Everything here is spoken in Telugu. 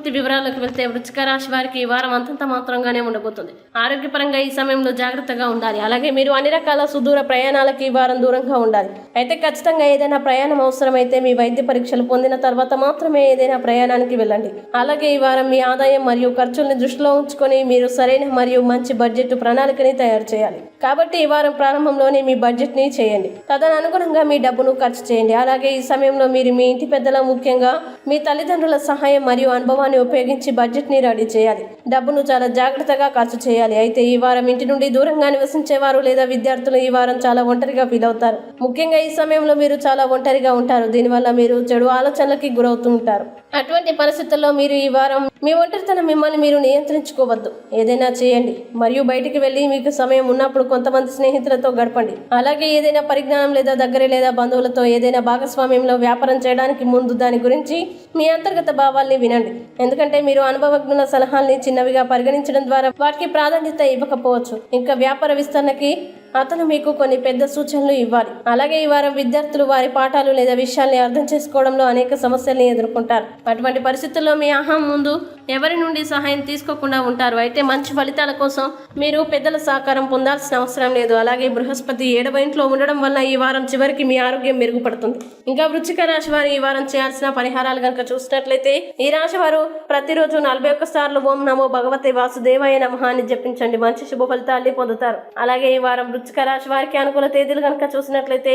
పూర్తి వివరాలకు వెళ్తే వృచ్చిక రాశి వారికి ఈ వారం అంతంత మాత్రంగానే ఉండబోతుంది. ఆరోగ్యపరంగా ఈ సమయంలో జాగ్రత్తగా ఉండాలి. అలాగే మీరు అన్ని రకాల సుదూర ప్రయాణాలకి ఈ వారం దూరంగా ఉండాలి. అయితే ఖచ్చితంగా ఏదైనా ప్రయాణం అవసరమైతే మీ వైద్య పరీక్షలు పొందిన తర్వాత మాత్రమే ఏదైనా ప్రయాణానికి వెళ్ళండి. అలాగే ఈ వారం మీ ఆదాయం మరియు ఖర్చుల్ని దృష్టిలో ఉంచుకొని మీరు సరైన మరియు మంచి బడ్జెట్ ప్రణాళికని తయారు చేయాలి. కాబట్టి ఈ వారం ప్రారంభంలోనే మీ బడ్జెట్ని చేయండి. తదనుగుణంగా మీ డబ్బును ఖర్చు చేయండి. అలాగే ఈ సమయంలో మీరు మీ ఇంటి పెద్దల ముఖ్యంగా మీ తల్లిదండ్రుల సహాయం మరియు అనుభవాన్ని ఉపయోగించి బడ్జెట్ని రెడీ చేయాలి. డబ్బును చాలా జాగ్రత్తగా ఖర్చు చేయాలి. అయితే ఈ వారం ఇంటి నుండి దూరంగా నివసించేవారు లేదా విద్యార్థులు ఈ వారం చాలా ఒంటరిగా ఫీల్ అవుతారు. ముఖ్యంగా ఈ సమయంలో మీరు చాలా ఒంటరిగా ఉంటారు. దీనివల్ల మీరు చెడు ఆలోచనలకి గురవుతూ ఉంటారు. అటువంటి పరిస్థితుల్లో మీరు ఈ వారం మీ ఒంటరితనం మిమ్మల్ని మీరు నియంత్రించుకోవద్దు. ఏదైనా చేయండి. మరియు బయటికి వెళ్ళి మీకు సమయం ఉన్నప్పుడు కొంతమంది స్నేహితులతో గడపండి. అలాగే ఏదైనా పరిజ్ఞానం లేదా దగ్గర లేదా బంధువులతో ఏదైనా భాగస్వామ్యంలో వ్యాపారం చేయడానికి ముందు దాని గురించి మీ అంతర్గత భావాల్ని వినండి. ఎందుకంటే మీరు అనుభవజ్ఞుల సలహాల్ని చిన్నవిగా పరిగణించడం ద్వారా వాటికి ప్రాధాన్యత ఇవ్వకపోవచ్చు. ఇంకా వ్యాపార విస్తరణకి అతను మీకు కొన్ని పెద్ద సూచనలు ఇవ్వాలి. అలాగే ఈ వారం విద్యార్థులు వారి పాఠాలు లేదా విషయాల్ని అర్థం చేసుకోవడంలో అనేక సమస్యల్ని ఎదుర్కొంటారు. అటువంటి పరిస్థితుల్లో మీ అహం ముందు ఎవరి నుండి సహాయం తీసుకోకుండా ఉంటారు. అయితే మంచి ఫలితాల కోసం మీరు పెద్దల సహకారం పొందాల్సిన అవసరం లేదు. అలాగే బృహస్పతి ఏడవ ఇంట్లో ఉండడం వల్ల ఈ వారం చివరికి మీ ఆరోగ్యం మెరుగుపడుతుంది. ఇంకా వృచ్చిక రాశి వారు ఈ వారం చేయాల్సిన పరిహారాలు కనుక చూసినట్లయితే ఈ రాశి వారు ప్రతిరోజు నలభై ఒక్క సార్లు ఓం నమో భగవతే వాసుదేవాయ నమహాన్ని అని జపించండి. మంచి శుభ ఫలితాల్ని పొందుతారు. అలాగే ఈ వారం వృచ్చిక రాశి వారికి అనుకూల తేదీలు కనుక చూసినట్లయితే